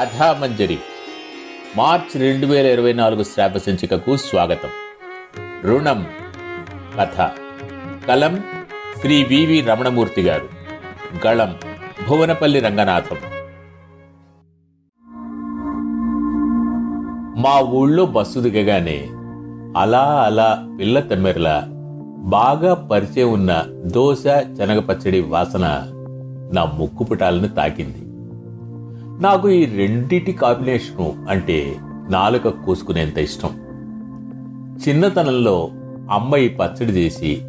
కథామంజరి. March రెండు వేల ఇరవై నాలుగు శ్రావ్య సంచికకు స్వాగతం. రుణం కథ. కలం శ్రీ వివి రమణమూర్తి గారు. గళం భువనపల్లి రంగనాథం. మా ఊళ్ళో బస్సు దిగగానే అలా అలా పిల్ల తెమ్మెరలా బాగా పరిచయం ఉన్న దోశ శనగ పచ్చడి వాసన నా ముక్కు పుటాలను తాకింది. నాకు ఈ రెండిటి కాంబినేషను అంటే నాలుక కూసుకునేంత ఇష్టం. చిన్నతనంలో అమ్మ ఈ పచ్చడి చేసి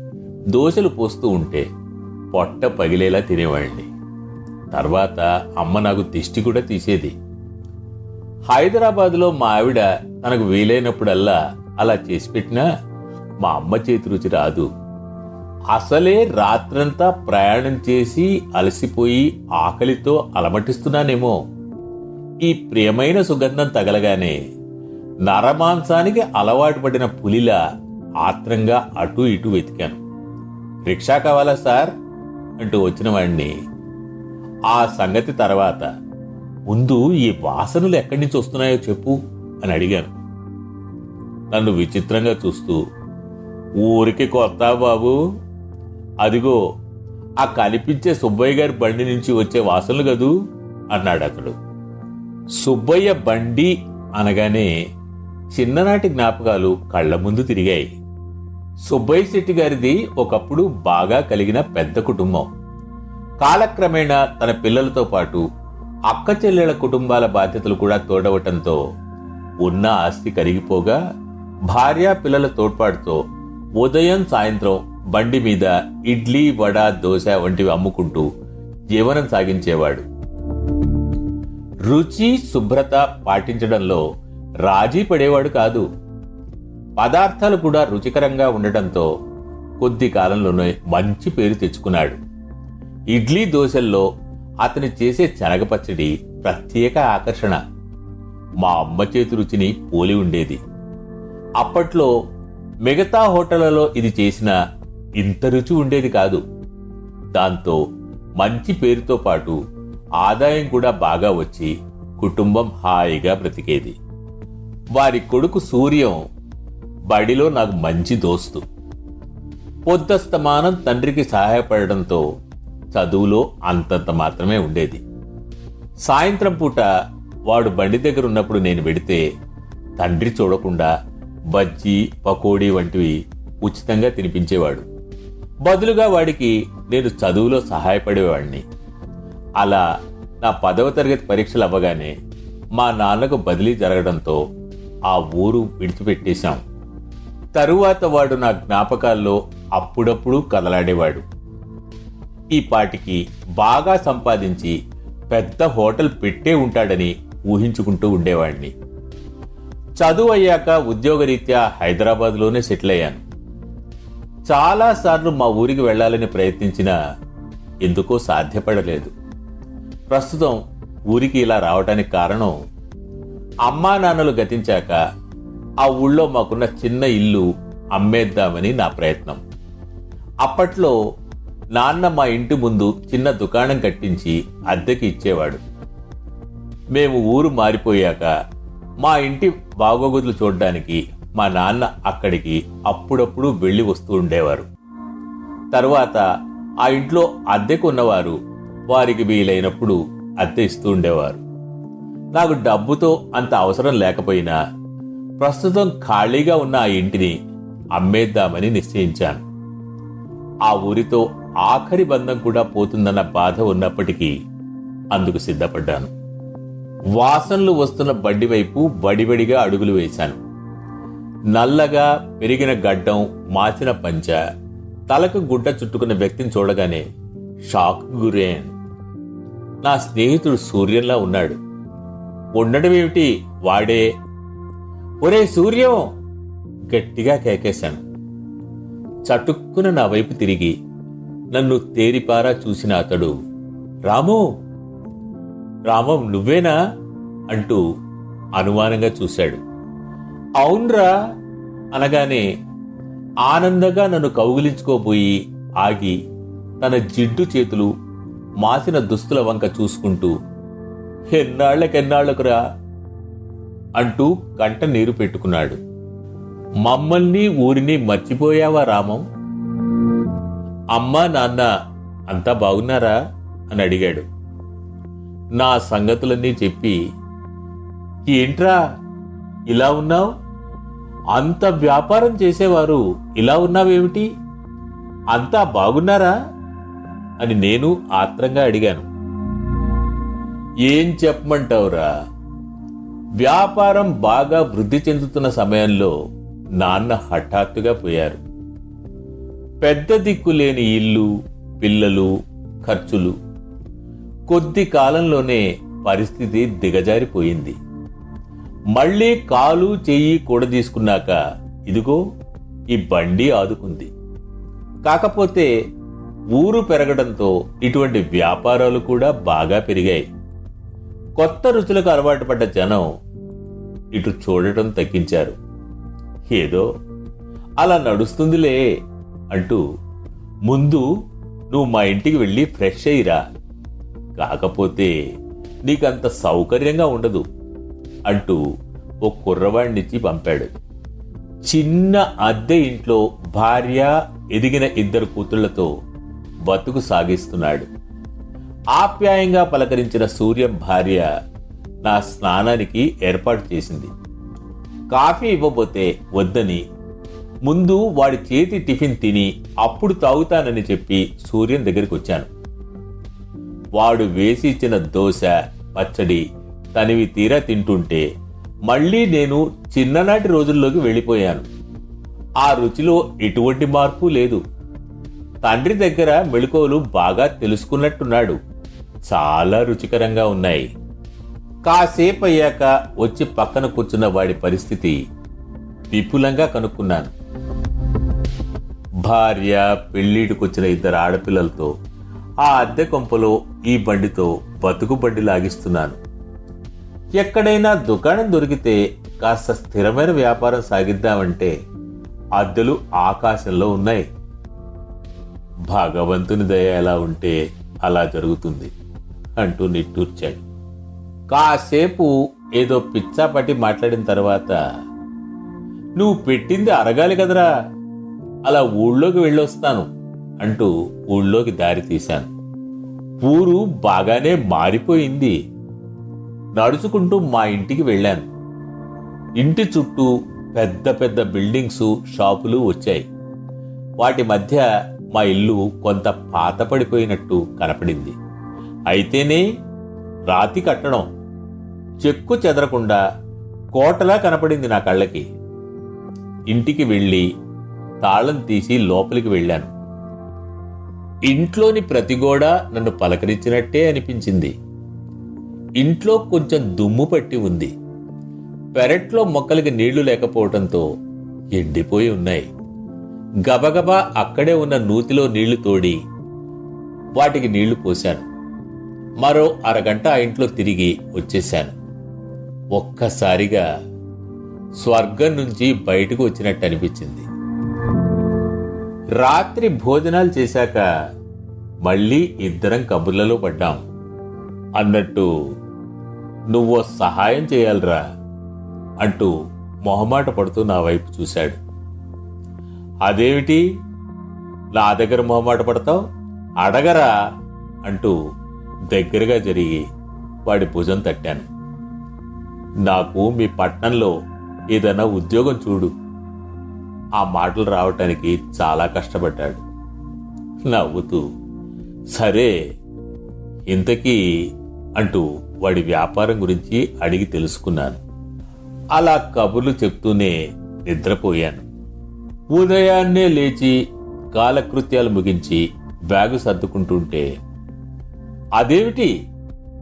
దోశలు పోస్తూ ఉంటే పొట్ట పగిలేలా తినేవాడిని. తర్వాత అమ్మ నాకు దిష్టి కూడా తీసేది. హైదరాబాద్లో మా ఆవిడ తనకు వీలైనప్పుడల్లా అలా చేసి పెట్టినా మా అమ్మ చేతి రుచి రాదు. అసలే రాత్రంతా ప్రయాణం చేసి అలసిపోయి ఆకలితో అలమటిస్తున్నానేమో. ఈ ప్రియమైన సుగంధం తగలగానే నరమాంసానికి అలవాటు పడిన పులిలా ఆత్రంగా అటు ఇటు వెతికాను. రిక్షా కావాలా సార్? అంటూ వచ్చిన వాడిని ఆ సంగతి తర్వాత ముందు ఈ వాసనలు ఎక్కడి నుంచి వస్తున్నాయో చెప్పు అని అడిగాను. నన్ను విచిత్రంగా చూస్తూ ఊరికి కొత్త బాబు. అదిగో ఆ కనిపించే సుబ్బయ్య గారి బండి నుంచి వచ్చే వాసనలు కదూ అన్నాడు అతడు. సుబ్బయ్య బండి అనగానే చిన్ననాటి జ్ఞాపకాలు కళ్ళ ముందు తిరిగాయి. సుబ్బయ్య శెట్టి గారిది ఒకప్పుడు బాగా కలిగిన పెద్ద కుటుంబం. కాలక్రమేణా తన పిల్లలతో పాటు అక్క చెల్లెళ్ళ కుటుంబాల బాధ్యతలు కూడా తోడవటంతో ఉన్న ఆస్తి కరిగిపోగా భార్య పిల్లల తోడ్పాటుతో ఉదయం సాయంత్రం బండి మీద ఇడ్లీ వడ దోశ వంటివి అమ్ముకుంటూ జీవనం సాగించేవాడు. రుచి శుభ్రత పాటించడంలో రాజీ పడేవాడు కాదు. పదార్థాలు కూడా రుచికరంగా ఉండటంతో కొద్ది కాలంలోనే మంచి పేరు తెచ్చుకున్నాడు. ఇడ్లీ దోశల్లో అతను చేసే శనగ పచ్చడి ప్రత్యేక ఆకర్షణ. మా అమ్మ చేతి రుచిని పోలి ఉండేది. అప్పట్లో మిగతా హోటళ్ళలో ఇది చేసిన ఇంత రుచి ఉండేది కాదు. దాంతో మంచి పేరుతో పాటు ఆదాయం కూడా బాగా వచ్చి కుటుంబం హాయిగా బ్రతికేది. వారి కొడుకు సూర్యం బడిలో నాకు మంచి దోస్తు. పొద్దస్తమానం తండ్రికి సహాయపడడంతో చదువులో అంతంత మాత్రమే ఉండేది. సాయంత్రం పూట వాడు బండి దగ్గర ఉన్నప్పుడు నేను వెడితే తండ్రి చూడకుండా బజ్జీ పకోడీ వంటివి ఉచితంగా తినిపించేవాడు. బదులుగా వాడికి నేను చదువులో సహాయపడేవాడిని. అలా నా పదవ తరగతి పరీక్షలు అవ్వగానే మా నాన్నకు బదిలీ జరగడంతో ఆ ఊరు విడిచిపెట్టేశాం. తరువాత వాడు నా జ్ఞాపకాల్లో అప్పుడప్పుడు కదలాడేవాడు. ఈ పాటికి బాగా సంపాదించి పెద్ద హోటల్ పెట్టే ఉంటాడని ఊహించుకుంటూ ఉండేవాడిని. చదువు అయ్యాక ఉద్యోగరీత్యా హైదరాబాద్లోనే సెటిల్ అయ్యాను. చాలాసార్లు మా ఊరికి వెళ్ళాలని ప్రయత్నించినా ఎందుకో సాధ్యపడలేదు. ప్రస్తుతం ఊరికి ఇలా రావటానికి కారణం అమ్మా నాన్నలు గతించాక ఆ ఊళ్ళో మాకున్న చిన్న ఇల్లు అమ్మేద్దామని నా ప్రయత్నం. అప్పట్లో నాన్న మా ఇంటి ముందు చిన్న దుకాణం కట్టించి అద్దెకి ఇచ్చేవాడు. మేము ఊరు మారిపోయాక మా ఇంటి బాగోగుదులు చూడడానికి మా నాన్న అక్కడికి అప్పుడప్పుడు వెళ్ళి వస్తూ ఉండేవారు. తరువాత ఆ ఇంట్లో అద్దెకు ఉన్నవారు వారికి వీలైనప్పుడు అద్దె ఇస్తూ ఉండేవారు. నాకు డబ్బుతో అంత అవసరం లేకపోయినా ప్రస్తుతం ఖాళీగా ఉన్న ఆ ఇంటిని అమ్మేద్దామని నిశ్చయించాను. ఆ ఊరితో ఆఖరి బంధం కూడా పోతుందన్న బాధ ఉన్నప్పటికీ అందుకు సిద్ధపడ్డాను. వాసనలు వస్తున్న బండి వైపు వడివడిగా అడుగులు వేశాను. నల్లగా పెరిగిన గడ్డం మాచిన పంచ తలకు గుడ్డ చుట్టుకున్న వ్యక్తిని చూడగానే షాక్ గురయ్యాను. నా స్నేహితుడు సూర్యంలా ఉన్నాడు. ఉండడం ఏమిటి వాడే. ఒరే సూర్యం! గట్టిగా కేకేశాను. చటుక్కున నా వైపు తిరిగి నన్ను తేరిపారా చూసిన అతడు రాము! రామం నువ్వేనా? అంటూ అనుమానంగా చూశాడు. అవునరా! అనగానే ఆనందంగా నన్ను కౌగిలించుకోబోయి ఆగి తన జిడ్డు చేతులు మాసిన దుస్తుల వంక చూసుకుంటూ ఎన్నాళ్ళకెన్నాళ్ళకురా? అంటూ కంట నీరు పెట్టుకున్నాడు. మమ్మల్ని ఊరిని మర్చిపోయావా రామం? అమ్మా నాన్న అంతా బాగున్నారా? అని అడిగాడు. నా సంగతులన్నీ చెప్పి ఏంట్రా ఇలా ఉన్నావు? అంత వ్యాపారం చేసేవారు ఇలా ఉన్నావేమిటి? అంతా బాగున్నారా? అని నేను ఆత్రంగా అడిగాను. ఏం చెప్పమంటావురా? వ్యాపారం బాగా వృద్ధి చెందుతున్న సమయంలో నాన్న హఠాత్తుగా పోయారు. పెద్ద దిక్కు లేని ఇల్లు పిల్లలు ఖర్చులు. కొద్ది కాలంలోనే పరిస్థితి దిగజారిపోయింది. మళ్ళీ కాలు చెయ్యి కూడదీసుకున్నాక ఇదిగో ఈ బండి ఆదుకుంది. కాకపోతే ఊరు పెరగడంతో ఇటువంటి వ్యాపారాలు కూడా బాగా పెరిగాయి. కొత్త రుచులకు అలవాటు పడ్డ జనం ఇటు చూడటం తగ్గించారు. ఏదో అలా నడుస్తుందిలే అంటూ ముందు నువ్వు మా ఇంటికి వెళ్ళి ఫ్రెష్ అయ్యిరా. కాకపోతే నీకంత సౌకర్యంగా ఉండదు అంటూ ఓ కుర్రవాడినిచ్చి పంపాడు. చిన్న అద్దె ఇంట్లో భార్య ఎదిగిన ఇద్దరు కూతుళ్ళతో బతుకు సాగిస్తున్నాడు. ఆప్యాయంగా పలకరించిన సూర్యం భార్య నా స్నానానికి ఏర్పాటు చేసింది. కాఫీ ఇవ్వబోతే వద్దని ముందు వాడి చేతి టిఫిన్ తిని అప్పుడు తాగుతానని చెప్పి సూర్యం దగ్గరికి వచ్చాను. వాడు వేసి ఇచ్చిన దోశ పచ్చడి తనివి తీరా తింటుంటే మళ్ళీ నేను చిన్ననాటి రోజుల్లోకి వెళ్ళిపోయాను. ఆ రుచిలో ఎటువంటి మార్పు లేదు. తండ్రి దగ్గర మెళుకోలు బాగా తెలుసుకున్నట్టున్నాడు. చాలా రుచికరంగా ఉన్నాయి. కాసేపు అయ్యాక వచ్చి పక్కన కూర్చున్న వాడి పరిస్థితి విపులంగా కనుక్కున్నాను. భార్య పెళ్ళిటికొచ్చిన ఇద్దరు ఆడపిల్లలతో ఆ అద్దె కొంపలో ఈ బండితో బతుకు బండి లాగిస్తున్నాను. ఎక్కడైనా దుకాణం దొరికితే కాస్త స్థిరమైన వ్యాపారం సాగిద్దామంటే అద్దెలు ఆకాశంలో ఉన్నాయి. భగవంతుని దయ ఎలా ఉంటే అలా జరుగుతుంది అంటూ నిట్టూర్చాడు. కాసేపు ఏదో పిచ్చాపట్టి మాట్లాడిన తర్వాత నువ్వు పెట్టింది అరగాలి కదరా అలా ఊళ్ళోకి వెళ్ళొస్తాను అంటూ ఊళ్ళోకి దారి తీశాను. ఊరు బాగానే మారిపోయింది. నడుచుకుంటూ మా ఇంటికి వెళ్ళాను. ఇంటి చుట్టూ పెద్ద పెద్ద బిల్డింగ్స్ షాపులు వచ్చాయి. వాటి మధ్య మా ఇల్లు కొంత పాతపడిపోయినట్టు కనపడింది. అయితేనే రాతి కట్టడం చెక్కు చెదరకుండా కోటలా కనపడింది నా కళ్ళకి. ఇంటికి వెళ్ళి తాళం తీసి లోపలికి వెళ్ళాను. ఇంట్లోని ప్రతి గోడ నన్ను పలకరించినట్టే అనిపించింది. ఇంట్లో కొంచెం దుమ్ము పట్టి ఉంది. పెరట్లో మొక్కలకి నీళ్ళు లేకపోవడంతో ఎండిపోయి ఉన్నాయి. గబగబా అక్కడే ఉన్న నూతిలో నీళ్ళు తోడి వాటికి నీళ్ళు పోశాను. మరో అరగంట ఆ ఇంట్లో తిరిగి వచ్చేశాను. ఒక్కసారిగా స్వర్గం నుంచి బయటకు వచ్చినట్టు అనిపించింది. రాత్రి భోజనాలు చేశాక మళ్ళీ ఇద్దరం కబుర్లలో పడ్డాం. అన్నట్టు నువ్వు సహాయం చేయాలిరా అంటూ మొహమాట పడుతూ నా వైపు చూశాడు. అదేమిటి? నా దగ్గర మొహమాట పడతావు? అడగరా అంటూ దగ్గరగా జరిగి వాడి భుజం తట్టాను. నాకు మీ పట్నంలో ఏదైనా ఉద్యోగం చూడు. ఆ మాటలు రావటానికి చాలా కష్టపడ్డాడు. నవ్వుతూ సరే ఇంతకీ అంటూ వాడి వ్యాపారం గురించి అడిగి తెలుసుకున్నాను. అలా కబుర్లు చెప్తూనే నిద్రపోయాను. ఉదయాన్నే లేచి కాలకృత్యాలు ముగించి బ్యాగు సర్దుకుంటుంటే అదేమిటి?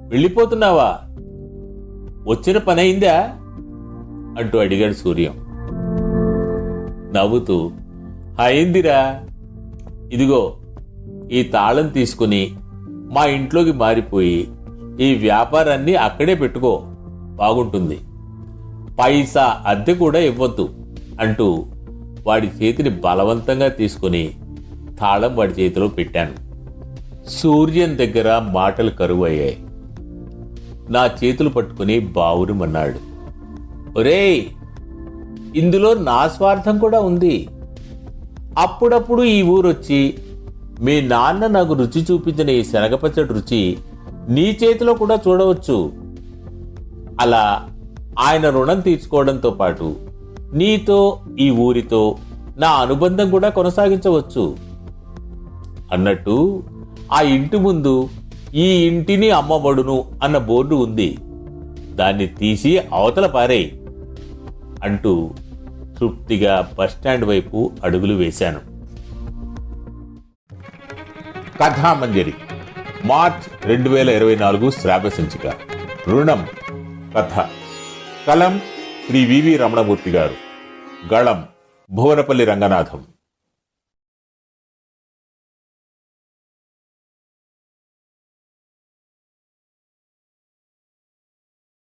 వెళ్ళిపోతున్నావా? వచ్చిన పని అయిందా అంటూ అడిగాడు సూర్యం. నవ్వుతూ అయిందిరా ఇదిగో ఈ తాళం తీసుకుని మా ఇంట్లోకి మారిపోయి ఈ వ్యాపారాన్ని అక్కడే పెట్టుకో బాగుంటుంది. పైసా అద్దె కూడా ఇవ్వద్దు అంటూ వాడి చేతిని బలవంతంగా తీసుకుని తాళం వాడి చేతిలో పెట్టాను. సూర్యం దగ్గర మాటలు కరువయ్యాయి. నా చేతులు పట్టుకుని బావురుమన్నాడు ఒరేయ్ ఇందులో నా స్వార్థం కూడా ఉంది. అప్పుడప్పుడు ఈ ఊరొచ్చి మీ నాన్న నాకు రుచి చూపించిన ఈ శనగపచ్చడి రుచి నీ చేతిలో కూడా చూడవచ్చు. అలా ఆయన రుణం తీర్చుకోవడంతో పాటు నీతో ఈ ఊరితో నా అనుబంధం కూడా కొనసాగించవచ్చు. అన్నట్టు ఆ ఇంటి ముందు ఈ ఇంటిని అమ్మబడును అన్న బోర్డు ఉంది. దాన్ని తీసి అవతల పారేయ్ అంటూ తృప్తిగా బస్టాండ్ వైపు అడుగులు వేశాను. కథామంజరి మార్చ్ రెండు వేల ఇరవై నాలుగు శ్రావ్య సంచిక రుణం కథ. కలం శ్రీ వివి రమణమూర్తి గారు. గళం భువనపల్లి రంగనాథం.